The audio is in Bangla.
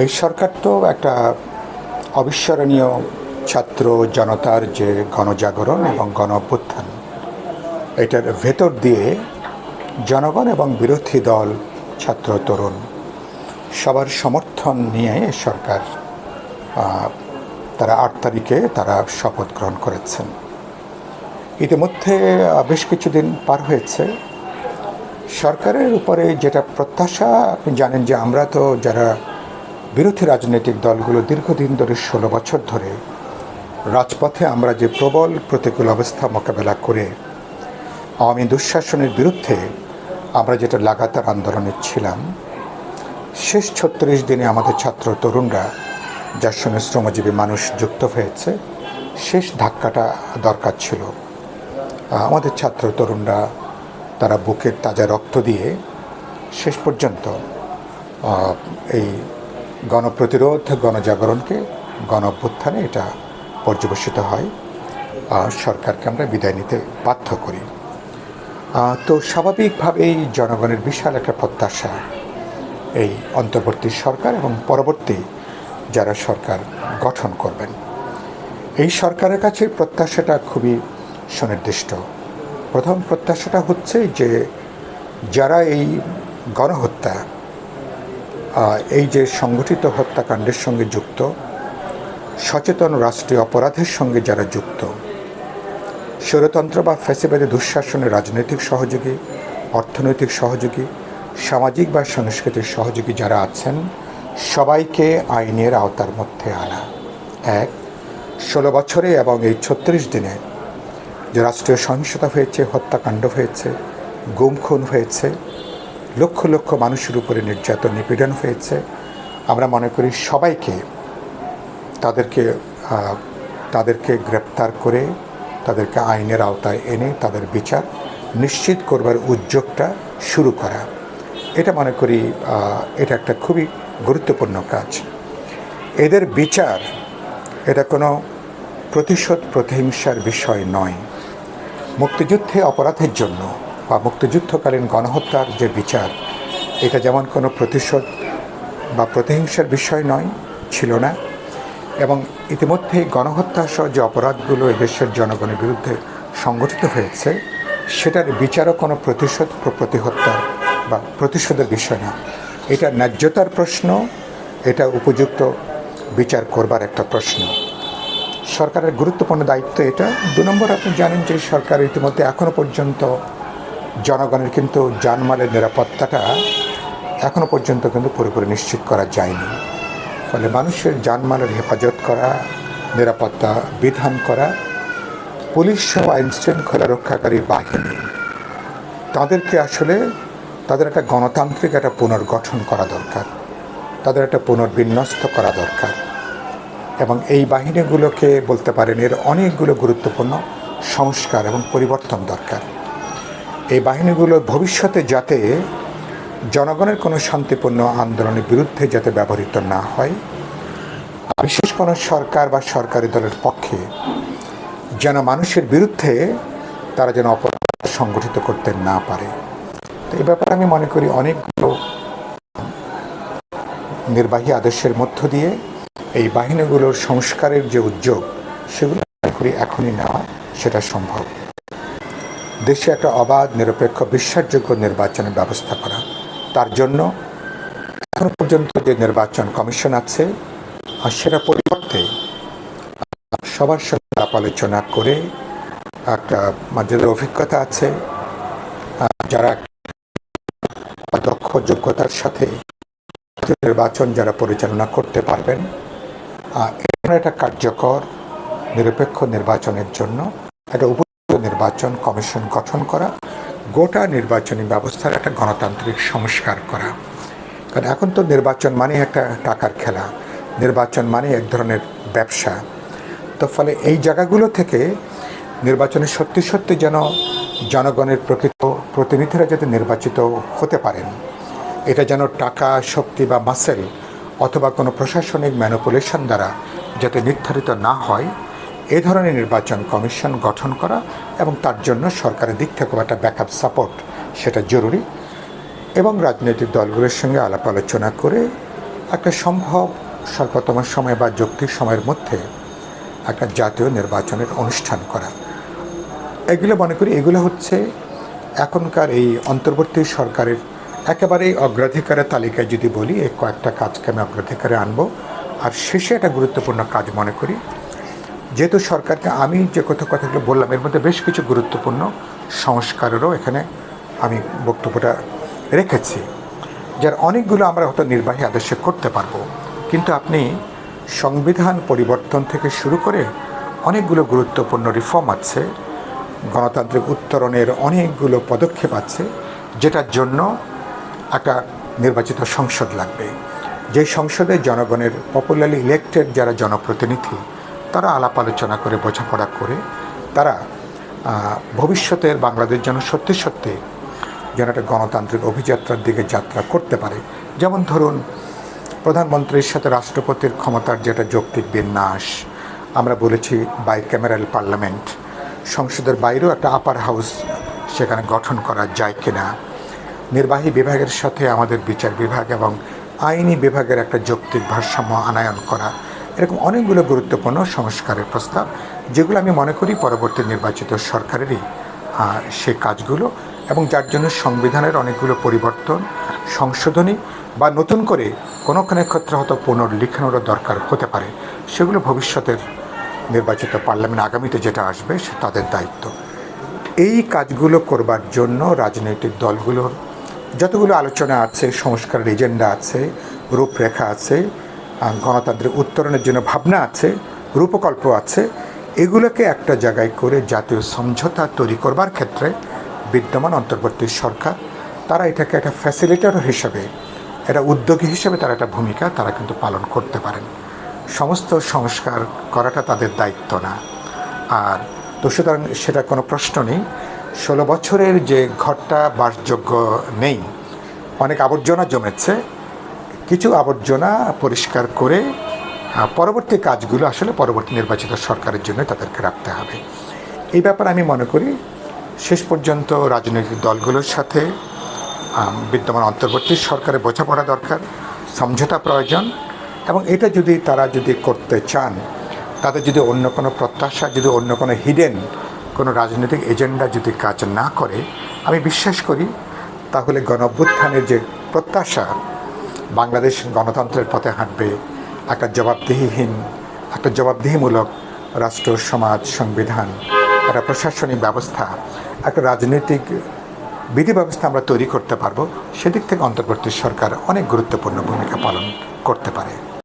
এই সরকার তো একটা অবিস্মরণীয় ছাত্র জনতার যে গণজাগরণ এবং গণ অভ্যুত্থান এটার ভেতর দিয়ে জনগণ এবং বিরোধী দল, ছাত্র, তরুণ, সবার সমর্থন নিয়ে সরকার তারা আট তারিখে তারা শপথ গ্রহণ করেছেন। ইতিমধ্যে বেশ কিছুদিন পার হয়েছে। সরকারের উপরে যেটা প্রত্যাশা, আপনি জানেন যে আমরা তো যারা বিরোধী রাজনৈতিক দলগুলো দীর্ঘদিন ধরে ষোলো বছর ধরে রাজপথে আমরা যে প্রবল প্রতিকূল অবস্থা মোকাবেলা করে আওয়ামী দুঃশাসনের বিরুদ্ধে আমরা যেটা লাগাতার আন্দোলনে ছিলাম, শেষ ছত্রিশ দিনে আমাদের ছাত্র তরুণরা যার সঙ্গে শ্রমজীবী মানুষ যুক্ত হয়েছে, শেষ ধাক্কাটা দরকার ছিল। আমাদের ছাত্র তরুণরা তারা বুকের তাজা রক্ত দিয়ে শেষ পর্যন্ত এই গণপ্রতিরোধ, গণজাগরণকে গণ অভ্যুত্থানে এটা পর্যবেসিত হয়। আর সরকারকে আমরা বিদায় নিতে বাধ্য করি। তো স্বাভাবিকভাবেই জনগণের বিশাল একটা প্রত্যাশা এই অন্তর্বর্তী সরকার এবং পরবর্তী যারা সরকার গঠন করবেন। এই সরকারের কাছে প্রত্যাশাটা খুবই সুনির্দিষ্ট। প্রথম প্রত্যাশাটা হচ্ছে যে যারা এই গণহত্যা এই যে সংগঠিত হত্যাকাণ্ডের সঙ্গে যুক্ত, সচেতন রাষ্ট্রীয় অপরাধের সঙ্গে যারা যুক্ত স্বৈরতন্ত্র বা ফ্যাসিবাদী দুঃশাসনের রাজনৈতিক সহযোগী, অর্থনৈতিক সহযোগী, সামাজিক বা সাংস্কৃতিক সহযোগী যারা আছেন, সবাইকে আইনের আওতার মধ্যে আনা। এক, ষোলো বছরে এবং এই ছত্রিশ দিনে যে রাষ্ট্রীয় সহিংসতা হয়েছে, হত্যাকাণ্ড হয়েছে গুম খুন হয়েছে লক্ষ লক্ষ মানুষের উপরে নির্যাতন, নিপীড়ন হয়েছে। আমরা মনে করি সবাইকে তাদেরকে তাদেরকে গ্রেপ্তার করে, তাদেরকে আইনের আওতায় এনে তাদের বিচার নিশ্চিত করবার উদ্যোগটা শুরু করা। এটা মনে করি এটা একটা খুবই গুরুত্বপূর্ণ কাজ। এদের বিচার, এটা কোনো প্রতিশোধ, প্রতিহিংসার বিষয় নয়। মুক্তিযুদ্ধে অপরাধের জন্য বা মুক্তিযুদ্ধকালীন গণহত্যার যে বিচার, এটা যেমন কোনো প্রতিশোধ বা প্রতিহিংসার বিষয় নয়, ছিল না। এবং ইতিমধ্যেই গণহত্যা সহ যে অপরাধগুলো এদেশের জনগণের বিরুদ্ধে সংগঠিত হয়েছে, সেটার বিচারও কোনো প্রতিশোধ প্র- প্রতিহত্যা বা প্রতিশোধের বিষয় না। এটা ন্যায্যতার প্রশ্ন, এটা উপযুক্ত বিচার করবার একটা প্রশ্ন। সরকারের গুরুত্বপূর্ণ দায়িত্ব এটা। দু নম্বর, আপনি জানেন যে সরকার ইতিমধ্যে এখনও পর্যন্ত জনগণের কিন্তু জানমালের নিরাপত্তাটা এখনও পর্যন্ত কিন্তু পুরোপুরি নিশ্চিত করা যায়নি। ফলে মানুষের জানমালের হেফাজত করা, নিরাপত্তা বিধান করা, পুলিশ সহ আইন শৃঙ্খলা রক্ষাকারী বাহিনী, তাদেরকে আসলে তাদের একটা গণতান্ত্রিক একটা পুনর্গঠন করা দরকার, তাদের একটা পুনর্বিন্যস্ত করা দরকার। এবং এই বাহিনীগুলোকে বলতে পারেন এর অনেকগুলো গুরুত্বপূর্ণ সংস্কার এবং পরিবর্তন দরকার। এই বাহিনীগুলো ভবিষ্যতে যাতে জনগণের কোনো শান্তিপূর্ণ আন্দোলনের বিরুদ্ধে যাতে ব্যবহৃত না হয়, বিশেষ কোনো সরকার বা সরকারি দলের পক্ষে যেন মানুষের বিরুদ্ধে তারা যেন অপরাধ সংগঠিত করতে না পারে। তো এই ব্যাপারে আমি মনে করি অনেকগুলো নির্বাহী আদেশের মধ্য দিয়ে এই বাহিনীগুলোর সংস্কারের যে উদ্যোগ, সেগুলো মনে করি এখনই নেওয়া সেটা সম্ভব। দেশে একটা অবাধ, নিরপেক্ষ, বিশ্বাসযোগ্য নির্বাচনের ব্যবস্থা করা। তার জন্য এখন পর্যন্ত যে নির্বাচন কমিশন আছে, আর সেটা পরিবর্তে সবার সঙ্গে আলাপ আলোচনা করে একটা যাদের অভিজ্ঞতা আছে যারা দক্ষ যোগ্যতার সাথে নির্বাচন যারা পরিচালনা করতে পারবেন এমন একটা কার্যকর, নিরপেক্ষ নির্বাচনের জন্য একটা উপযুক্ত নির্বাচন কমিশন গঠন করা, গোটা নির্বাচনী ব্যবস্থার একটা গণতান্ত্রিক সংস্কার করা। কারণ এখন তো নির্বাচন মানে একটা টাকার খেলা, নির্বাচন মানে এক ধরনের ব্যবসা। তো ফলে এই জায়গাগুলো থেকে নির্বাচনে সত্যি সত্যি যেন জনগণের প্রকৃত প্রতিনিধিরা যাতে নির্বাচিত হতে পারেন। এটা যেন টাকা, শক্তি বা মাসেল অথবা কোনো প্রশাসনিক ম্যানুপুলেশন দ্বারা যাতে নির্ধারিত না হয় এ ধরনের নির্বাচন কমিশন গঠন করা এবং তার জন্য সরকারের দিক থেকেও একটা ব্যাকআপ সাপোর্ট, সেটা জরুরি। এবং রাজনৈতিক দলগুলোর সঙ্গে আলাপ আলোচনা করে একটা সম্ভব স্বল্পতম সময় বা যৌক্তিক সময়ের মধ্যে একটা জাতীয় নির্বাচনের অনুষ্ঠান করা। এগুলো মনে করি এগুলো হচ্ছে এখনকার এই অন্তর্বর্তী সরকারের একেবারেই অগ্রাধিকারের তালিকায় যদি বলি, এই কয়েকটা কাজকে আমি অগ্রাধিকারে আনব। আর শেষে একটা গুরুত্বপূর্ণ কাজ মনে করি যেহেতু সরকারকে আমি যে কথা কথাগুলো বললাম, এর মধ্যে বেশ কিছু গুরুত্বপূর্ণ সংস্কারেরও এখানে আমি বক্তব্যটা রেখেছি, যার অনেকগুলো আমরা হয়তো নির্বাহী আদেশে করতে পারব। কিন্তু আপনি সংবিধান পরিবর্তন থেকে শুরু করে অনেকগুলো গুরুত্বপূর্ণ রিফর্ম আছে, গণতান্ত্রিক উত্তরণের অনেকগুলো পদক্ষেপ আছে, যেটার জন্য একটা নির্বাচিত সংসদ লাগবে। যে সংসদে জনগণের পপুলারলি ইলেক্টেড যারা জনপ্রতিনিধি তারা আলাপ আলোচনা করে, বোঝাপড়া করে, তারা ভবিষ্যতের বাংলাদেশ যেন সত্যি সত্যি যেন একটা গণতান্ত্রিক অভিযাত্রার দিকে যাত্রা করতে পারে। যেমন ধরুন, প্রধানমন্ত্রীর সাথে রাষ্ট্রপতির ক্ষমতার যেটা যৌক্তিক বিন্যাস, আমরা বলেছি বাই ক্যামেরাল পার্লামেন্ট সংসদের বাইরেও একটা আপার হাউস সেখানে গঠন করা যায় কিনা। নির্বাহী বিভাগের সাথে আমাদের বিচার বিভাগ এবং আইনি বিভাগের একটা যৌক্তিক ভারসাম্য আনায়ন করা। এরকম অনেকগুলো গুরুত্বপূর্ণ সংস্কারের প্রস্তাব, যেগুলো আমি মনে করি পরবর্তী নির্বাচিত সরকারেরই সে কাজগুলো এবং যার জন্য সংবিধানের অনেকগুলো পরিবর্তন, সংশোধনী বা নতুন করে কোনো কোনো ক্ষেত্রে হয়তো পুনর্লিখনেরও দরকার হতে পারে। সেগুলো ভবিষ্যতের নির্বাচিত পার্লামেন্ট আগামীতে যেটা আসবে সে তাদের দায়িত্ব। এই কাজগুলো করবার জন্য রাজনৈতিক দলগুলোর যতগুলো আলোচনা আছে, সংস্কারের এজেন্ডা আছে, রূপরেখা আছে আহ, গণতান্ত্রিক উত্তরণের জন্য ভাবনা আছে রূপকল্প আছে এগুলোকে একটা জায়গায় করে জাতীয় সমঝোতা তৈরি করবার ক্ষেত্রে বিদ্যমান অন্তর্বর্তী সরকার তারা এটাকে একটা ফ্যাসিলিটার হিসেবে এটা উদ্যোগী হিসেবে তারা একটা ভূমিকা তারা কিন্তু পালন করতে পারেন। সমস্ত সংস্কার করাটা তাদের দায়িত্ব না। আর তো সুতরাং সেটা কোনো প্রশ্ন নেই। ষোলো বছরের যে ঘরটা বাসযোগ্য নেই অনেক আবর্জনা জমেছে কিছু আবর্জনা পরিষ্কার করে পরবর্তী কাজগুলো আসলে পরবর্তী নির্বাচিত সরকারের জন্য তাদেরকে রাখতে হবে। এই ব্যাপারে আমি মনে করি শেষ পর্যন্ত রাজনৈতিক দলগুলোর সাথে বিদ্যমান অন্তর্বর্তী সরকারে বোঝাপড়া দরকার, সমঝোতা প্রয়োজন এবং এটা যদি তারা যদি করতে চান, তাদের যদি অন্য কোনো প্রত্যাশা, যদি অন্য কোনো হিডেন কোনো রাজনৈতিক এজেন্ডা যদি কাজ না করে, আমি বিশ্বাস করি তাহলে গণ যে প্রত্যাশা বাংলাদেশ গণতন্ত্রের পথে হাঁটবে একটা জবাবদিহিহীন, একটা জবাবদিহিমূলক রাষ্ট্র, সমাজ, সংবিধান, একটা প্রশাসনিক ব্যবস্থা, একটা রাজনৈতিক বিধি ব্যবস্থা আমরা তৈরি করতে পারব। সেদিক থেকে অন্তর্বর্তী সরকার অনেক গুরুত্বপূর্ণ ভূমিকা পালন করতে পারে।